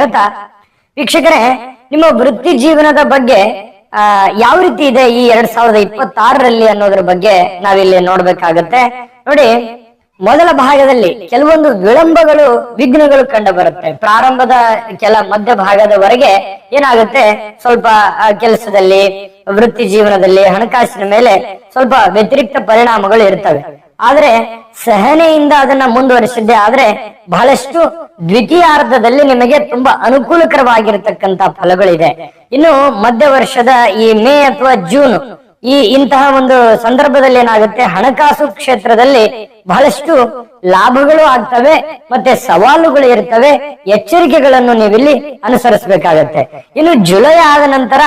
ಹೇಳ್ತಾ, ವೀಕ್ಷಕರೇ, ನಿಮ್ಮ ವೃತ್ತಿ ಜೀವನದ ಬಗ್ಗೆ, ಆ, ಯಾವ ರೀತಿ ಇದೆ ಈ ಎರಡ್ ಸಾವಿರದ ಇಪ್ಪತ್ತಾರರಲ್ಲಿ ಅನ್ನೋದ್ರ ಬಗ್ಗೆ ನಾವಿಲ್ಲಿ ನೋಡ್ಬೇಕಾಗತ್ತೆ. ನೋಡಿ, ಮೊದಲ ಭಾಗದಲ್ಲಿ ಕೆಲವೊಂದು ವಿಳಂಬಗಳು, ವಿಘ್ನಗಳು ಕಂಡು ಬರುತ್ತೆ. ಪ್ರಾರಂಭದ ಕೆಲ ಮಧ್ಯ ಭಾಗದವರೆಗೆ ಏನಾಗುತ್ತೆ? ಸ್ವಲ್ಪ ಕೆಲಸದಲ್ಲಿ, ವೃತ್ತಿ ಜೀವನದಲ್ಲಿ, ಹಣಕಾಸಿನ ಮೇಲೆ ಸ್ವಲ್ಪ ವ್ಯತಿರಿಕ್ತ ಪರಿಣಾಮಗಳು ಇರ್ತವೆ. ಆದ್ರೆ ಸಹನೆಯಿಂದ ಅದನ್ನ ಮುಂದುವರಿಸಿದ್ದೆ. ಆದ್ರೆ ಬಹಳಷ್ಟು ದ್ವಿತೀಯಾರ್ಧದಲ್ಲಿ ನಿಮಗೆ ತುಂಬಾ ಅನುಕೂಲಕರವಾಗಿರತಕ್ಕಂತ ಫಲಗಳಿದೆ. ಇನ್ನು ಮಧ್ಯ ವರ್ಷದ ಈ ಮೇ ಅಥವಾ ಜೂನ್, ಈ ಇಂತಹ ಒಂದು ಸಂದರ್ಭದಲ್ಲಿ ಏನಾಗುತ್ತೆ? ಹಣಕಾಸು ಕ್ಷೇತ್ರದಲ್ಲಿ ಬಹಳಷ್ಟು ಲಾಭಗಳು ಆಗ್ತವೆ ಮತ್ತೆ ಸವಾಲುಗಳು ಇರ್ತವೆ. ಎಚ್ಚರಿಕೆಗಳನ್ನು ನೀವಿಲ್ಲಿ ಅನುಸರಿಸಬೇಕಾಗತ್ತೆ. ಇನ್ನು ಜುಲೈ ಆದ ನಂತರ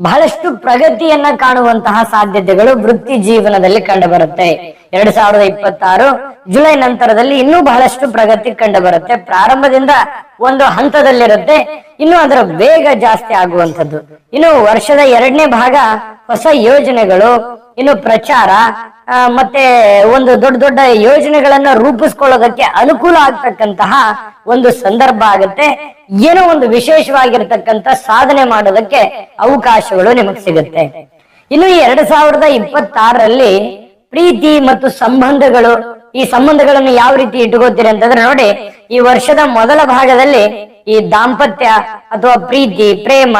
ಬಹಳಷ್ಟು ಪ್ರಗತಿಯನ್ನ ಕಾಣುವಂತಹ ಸಾಧ್ಯತೆಗಳು ವೃತ್ತಿ ಜೀವನದಲ್ಲಿ ಕಂಡು ಬರುತ್ತೆ. ಎರಡ್ ಸಾವಿರದ ಇಪ್ಪತ್ತಾರು ಜುಲೈ ನಂತರದಲ್ಲಿ ಇನ್ನೂ ಬಹಳಷ್ಟು ಪ್ರಗತಿ ಕಂಡು ಬರುತ್ತೆ. ಪ್ರಾರಂಭದಿಂದ ಒಂದು ಹಂತದಲ್ಲಿರುತ್ತೆ. ಇನ್ನು ಅದರ ವೇಗ ಜಾಸ್ತಿ ಆಗುವಂಥದ್ದು. ಇನ್ನು ವರ್ಷದ ಎರಡನೇ ಭಾಗ ಹೊಸ ಯೋಜನೆಗಳು, ಇನ್ನು ಪ್ರಚಾರ ಮತ್ತೆ ಒಂದು ದೊಡ್ಡ ದೊಡ್ಡ ಯೋಜನೆಗಳನ್ನ ರೂಪಿಸ್ಕೊಳ್ಳೋದಕ್ಕೆ ಅನುಕೂಲ ಆಗ್ತಕ್ಕಂತಹ ಒಂದು ಸಂದರ್ಭ ಆಗುತ್ತೆ. ಏನೋ ಒಂದು ವಿಶೇಷವಾಗಿರ್ತಕ್ಕಂಥ ಸಾಧನೆ ಮಾಡೋದಕ್ಕೆ ಅವಕಾಶಗಳು ನಿಮಗೆ ಸಿಗುತ್ತೆ. ಇನ್ನು ಎರಡ್ ಸಾವಿರದ ಇಪ್ಪತ್ತಾರರಲ್ಲಿ ಪ್ರೀತಿ ಮತ್ತು ಸಂಬಂಧಗಳು ಈ ಸಂಬಂಧಗಳನ್ನು ಯಾವ ರೀತಿ ಇಟ್ಕೋತೀರಿ ಅಂತಂದ್ರೆ ನೋಡಿ, ಈ ವರ್ಷದ ಮೊದಲ ಭಾಗದಲ್ಲಿ ಈ ದಾಂಪತ್ಯ ಅಥವಾ ಪ್ರೀತಿ, ಪ್ರೇಮ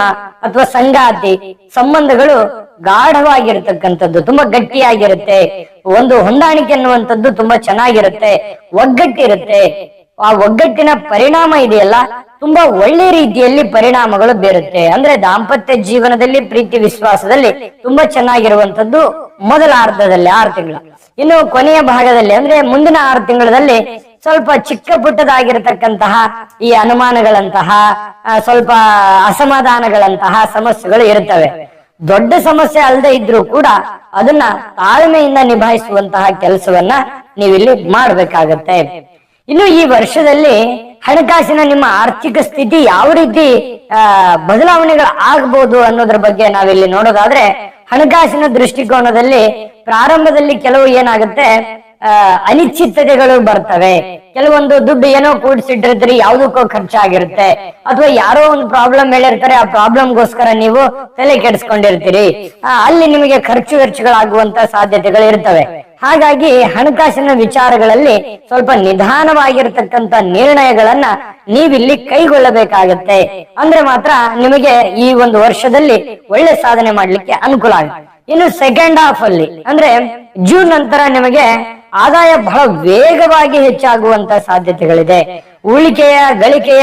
ಅಥವಾ ಸಂಗಾತಿ ಸಂಬಂಧಗಳು ಗಾಢವಾಗಿರತಕ್ಕಂಥದ್ದು, ತುಂಬಾ ಗಟ್ಟಿಯಾಗಿರುತ್ತೆ. ಒಂದು ಹೊಂದಾಣಿಕೆ ಅನ್ನುವಂಥದ್ದು ತುಂಬಾ ಚೆನ್ನಾಗಿರುತ್ತೆ, ಒಗ್ಗಟ್ಟಿರುತ್ತೆ. ಆ ಒಗ್ಗಟ್ಟಿನ ಪರಿಣಾಮ ಇದೆಯಲ್ಲ, ತುಂಬಾ ಒಳ್ಳೆ ರೀತಿಯಲ್ಲಿ ಪರಿಣಾಮಗಳು ಬೀರುತ್ತೆ. ಅಂದ್ರೆ ದಾಂಪತ್ಯ ಜೀವನದಲ್ಲಿ, ಪ್ರೀತಿ ವಿಶ್ವಾಸದಲ್ಲಿ ತುಂಬಾ ಚೆನ್ನಾಗಿರುವಂತದ್ದು ಮೊದಲ ಅರ್ಧದಲ್ಲಿ ಆರು ತಿಂಗಳು. ಇನ್ನು ಕೊನೆಯ ಭಾಗದಲ್ಲಿ ಅಂದ್ರೆ ಮುಂದಿನ ಆರು ತಿಂಗಳಲ್ಲಿ ಸ್ವಲ್ಪ ಚಿಕ್ಕ ಪುಟ್ಟದಾಗಿರತಕ್ಕಂತಹ ಈ ಅನುಮಾನಗಳಂತಹ ಸ್ವಲ್ಪ ಅಸಮಾಧಾನಗಳಂತಹ ಸಮಸ್ಯೆಗಳು ಇರುತ್ತವೆ. ದೊಡ್ಡ ಸಮಸ್ಯೆ ಅಲ್ಲದೆ ಇದ್ರೂ ಕೂಡ ಅದನ್ನ ತಾಳ್ಮೆಯಿಂದ ನಿಭಾಯಿಸುವಂತಹ ಕೆಲಸವನ್ನ ನೀವಿಲ್ಲಿ ಮಾಡ್ಬೇಕಾಗತ್ತೆ. ಇನ್ನು ಈ ವರ್ಷದಲ್ಲಿ ಹಣಕಾಸಿನ ನಿಮ್ಮ ಆರ್ಥಿಕ ಸ್ಥಿತಿ ಯಾವ ರೀತಿ ಬದಲಾವಣೆಗಳು ಆಗ್ಬೋದು ಅನ್ನೋದ್ರ ಬಗ್ಗೆ ನಾವಿಲ್ಲಿ ನೋಡೋದಾದ್ರೆ, ಹಣಕಾಸಿನ ದೃಷ್ಟಿಕೋನದಲ್ಲಿ ಪ್ರಾರಂಭದಲ್ಲಿ ಕೆಲವು ಏನಾಗುತ್ತೆ ಅನಿಶ್ಚಿತತೆಗಳು ಬರ್ತವೆ. ಕೆಲವೊಂದು ದುಡ್ಡು ಏನೋ ಕೂಡಿಸಿಟ್ಟಿರ್ತೀರಿ, ಯಾವ್ದಕ್ಕೋ ಖರ್ಚಾಗಿರುತ್ತೆ. ಅಥವಾ ಯಾರೋ ಒಂದು ಪ್ರಾಬ್ಲಮ್ ಹೇಳಿರ್ತಾರೆ, ಆ ಪ್ರಾಬ್ಲಮ್ಗೋಸ್ಕರ ನೀವು ತಲೆ ಕೆಡಿಸ್ಕೊಂಡಿರ್ತೀರಿ. ಅಲ್ಲಿ ನಿಮಗೆ ಖರ್ಚು ವೆಚ್ಚಗಳಾಗುವಂತ ಸಾಧ್ಯತೆಗಳು ಇರ್ತವೆ. ಹಾಗಾಗಿ ಹಣಕಾಸಿನ ವಿಚಾರಗಳಲ್ಲಿ ಸ್ವಲ್ಪ ನಿಧಾನವಾಗಿರತಕ್ಕಂತ ನಿರ್ಣಯಗಳನ್ನ ನೀವಿಲ್ಲಿ ಕೈಗೊಳ್ಳಬೇಕಾಗತ್ತೆ. ಅಂದ್ರೆ ಮಾತ್ರ ನಿಮಗೆ ಈ ಒಂದು ವರ್ಷದಲ್ಲಿ ಒಳ್ಳೆ ಸಾಧನೆ ಮಾಡ್ಲಿಕ್ಕೆ ಅನುಕೂಲ ಆಗುತ್ತೆ. ಇನ್ನು ಸೆಕೆಂಡ್ ಹಾಫ್ ಅಲ್ಲಿ, ಅಂದ್ರೆ ಜೂನ್ ನಂತರ ನಿಮಗೆ ಆದಾಯ ಬಹಳ ವೇಗವಾಗಿ ಹೆಚ್ಚಾಗುವಂತ ಸಾಧ್ಯತೆಗಳಿದೆ. ಉಳಿಕೆಯ ಗಳಿಕೆಯ